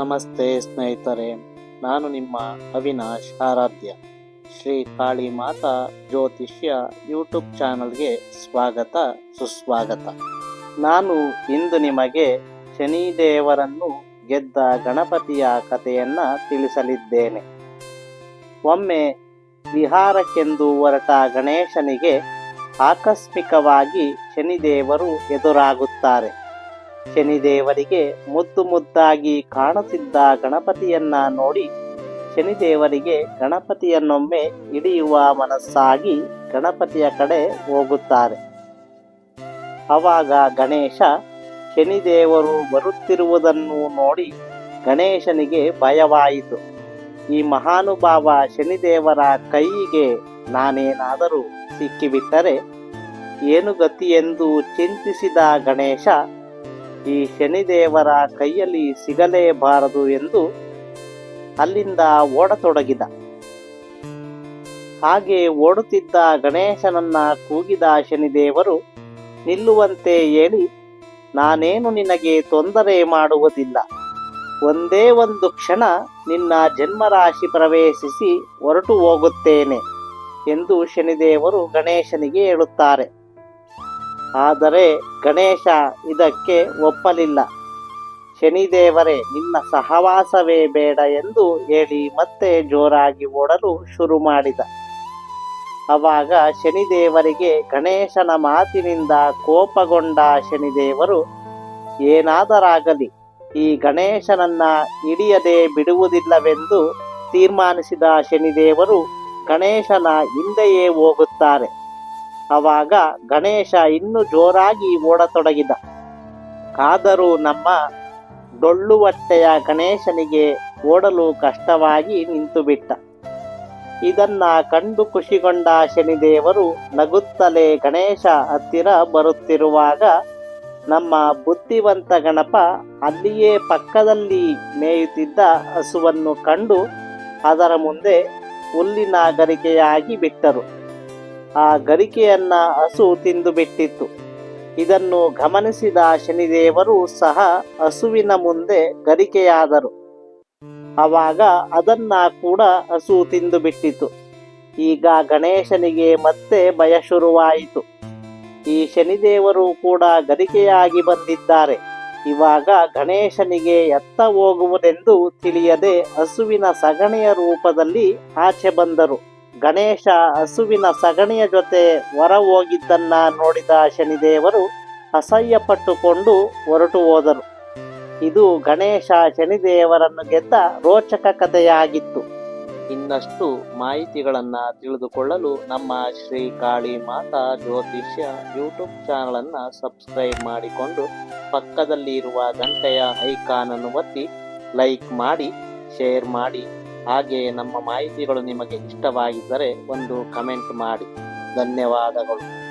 ನಮಸ್ತೆ ಸ್ನೇಹಿತರೆ, ನಾನು ನಿಮ್ಮ ಅವಿನಾಶ್ ಆರಾಧ್ಯ. ಶ್ರೀ ಕಾಳಿ ಮಾತಾ ಜ್ಯೋತಿಷ್ಯ ಯೂಟ್ಯೂಬ್ ಚಾನಲ್ಗೆ ಸ್ವಾಗತ, ಸುಸ್ವಾಗತ. ನಾನು ಇಂದು ನಿಮಗೆ ಶನಿದೇವರನ್ನು ಗೆದ್ದ ಗಣಪತಿಯ ಕಥೆಯನ್ನು ತಿಳಿಸಲಿದ್ದೇನೆ. ಒಮ್ಮೆ ವಿಹಾರಕ್ಕೆಂದು ಹೊರಟ ಗಣೇಶನಿಗೆ ಆಕಸ್ಮಿಕವಾಗಿ ಶನಿದೇವರು ಎದುರಾಗುತ್ತಾರೆ. ಶನಿದೇವರಿಗೆ ಮುದ್ದು ಮುದ್ದಾಗಿ ಕಾಣುತ್ತಿದ್ದ ಗಣಪತಿಯನ್ನ ನೋಡಿ ಶನಿದೇವರಿಗೆ ಗಣಪತಿಯನ್ನೊಮ್ಮೆ ಹಿಡಿಯುವ ಮನಸ್ಸಾಗಿ ಗಣಪತಿಯ ಕಡೆ ಹೋಗುತ್ತಾರೆ. ಆವಾಗ ಗಣೇಶ ಶನಿದೇವರು ಬರುತ್ತಿರುವುದನ್ನು ನೋಡಿ ಗಣೇಶನಿಗೆ ಭಯವಾಯಿತು. ಈ ಮಹಾನುಭಾವ ಶನಿದೇವರ ಕೈಗೆ ನಾನೇನಾದರೂ ಸಿಕ್ಕಿಬಿಟ್ಟರೆ ಏನು ಗತಿ ಎಂದು ಚಿಂತಿಸಿದ ಗಣೇಶ ಈ ಶನಿದೇವರ ಕೈಯಲ್ಲಿ ಸಿಗಲೇಬಾರದು ಎಂದು ಅಲ್ಲಿಂದ ಓಡತೊಡಗಿದ. ಹಾಗೆ ಓಡುತ್ತಿದ್ದ ಗಣೇಶನನ್ನ ಕೂಗಿದ ಶನಿದೇವರು ನಿಲ್ಲುವಂತೆ ಹೇಳಿ, ನಾನೇನು ನಿನಗೆ ತೊಂದರೆ ಮಾಡುವುದಿಲ್ಲ. ಒಂದೇ ಒಂದು ಕ್ಷಣ ನಿನ್ನ ಜನ್ಮರಾಶಿ ಪ್ರವೇಶಿಸಿ ಹೊರಟು ಹೋಗುತ್ತೇನೆ ಎಂದು ಶನಿದೇವರು ಗಣೇಶನಿಗೆ ಹೇಳುತ್ತಾರೆ. ಆದರೆ ಗಣೇಶ ಇದಕ್ಕೆ ಒಪ್ಪಲಿಲ್ಲ. ಶನಿದೇವರೇ, ನಿನ್ನ ಸಹವಾಸವೇ ಬೇಡ ಎಂದು ಹೇಳಿ ಮತ್ತೆ ಜೋರಾಗಿ ಓಡಲು ಶುರು ಮಾಡಿದ ಅವಾಗ ಶನಿದೇವರಿಗೆ ಗಣೇಶನ ಮಾತಿನಿಂದ ಕೋಪಗೊಂಡ ಶನಿದೇವರು, ಏನಾದರಾಗಲಿ, ಈ ಗಣೇಶನನ್ನ ಹಿಡಿಯದೆ ಬಿಡುವುದಿಲ್ಲವೆಂದು ತೀರ್ಮಾನಿಸಿದ ಶನಿದೇವರು ಗಣೇಶನ ಹಿಂದೆಯೇ ಹೋಗುತ್ತಾರೆ. ಆವಾಗ ಗಣೇಶ ಇನ್ನೂ ಜೋರಾಗಿ ಓಡತೊಡಗಿದ. ಆದರೂ ನಮ್ಮ ಡೊಳ್ಳುವಟ್ಟೆಯ ಗಣೇಶನಿಗೆ ಓಡಲು ಕಷ್ಟವಾಗಿ ನಿಂತುಬಿಟ್ಟ. ಇದನ್ನ ಕಂಡು ಖುಷಿಗೊಂಡ ಶನಿದೇವರು ನಗುತ್ತಲೇ ಗಣೇಶ ಹತ್ತಿರ ಬರುತ್ತಿರುವಾಗ ನಮ್ಮ ಬುದ್ಧಿವಂತ ಗಣಪ ಅಲ್ಲಿಯೇ ಪಕ್ಕದಲ್ಲಿ ಮೇಯುತ್ತಿದ್ದ ಹಸುವನ್ನು ಕಂಡು ಅದರ ಮುಂದೆ ಹುಲ್ಲಿನ ಗರಿಕೆಯಾಗಿ ಬಿಟ್ಟರು. ಆ ಗರಿಕೆಯನ್ನ ಹಸು ತಿಂದು ಬಿಟ್ಟಿತ್ತು. ಇದನ್ನು ಗಮನಿಸಿದ ಶನಿದೇವರು ಸಹ ಹಸುವಿನ ಮುಂದೆ ಗರಿಕೆಯಾದರು. ಆವಾಗ ಅದನ್ನ ಕೂಡ ಹಸು ತಿಂದು ಬಿಟ್ಟಿತು. ಈಗ ಗಣೇಶನಿಗೆ ಮತ್ತೆ ಭಯ ಶುರುವಾಯಿತು. ಈ ಶನಿದೇವರು ಕೂಡ ಗರಿಕೆಯಾಗಿ ಬಂದಿದ್ದಾರೆ. ಇವಾಗ ಗಣೇಶನಿಗೆ ಎತ್ತ ಹೋಗುವುದೆಂದು ತಿಳಿಯದೆ ಹಸುವಿನ ಸಗಣಿಯ ರೂಪದಲ್ಲಿ ಆಚೆ ಬಂದರು. ಗಣೇಶ ಹಸುವಿನ ಸಗಣಿಯ ಜೊತೆ ಹೊರ ಹೋಗಿದ್ದನ್ನ ನೋಡಿದ ಶನಿದೇವರು ಅಸಹ್ಯಪಟ್ಟುಕೊಂಡು ಹೊರಟು ಹೋದರು. ಇದು ಗಣೇಶ ಶನಿದೇವರನ್ನು ಗೆದ್ದ ರೋಚಕ ಕಥೆಯಾಗಿತ್ತು. ಇನ್ನಷ್ಟು ಮಾಹಿತಿಗಳನ್ನು ತಿಳಿದುಕೊಳ್ಳಲು ನಮ್ಮ ಶ್ರೀ ಕಾಳಿ ಮಾತಾ ಜ್ಯೋತಿಷ್ಯ ಯೂಟ್ಯೂಬ್ ಚಾನಲನ್ನು ಸಬ್ಸ್ಕ್ರೈಬ್ ಮಾಡಿಕೊಂಡು ಪಕ್ಕದಲ್ಲಿ ಇರುವ ಗಂಟೆಯ ಐಕಾನನ್ನು ಒತ್ತಿ ಲೈಕ್ ಮಾಡಿ, ಶೇರ್ ಮಾಡಿ. ಹಾಗೆ ನಮ್ಮ ಮಾಹಿತಿಗಳು ನಿಮಗೆ ಇಷ್ಟವಾಗಿದ್ದರೆ ಒಂದು ಕಮೆಂಟ್ ಮಾಡಿ. ಧನ್ಯವಾದಗಳು.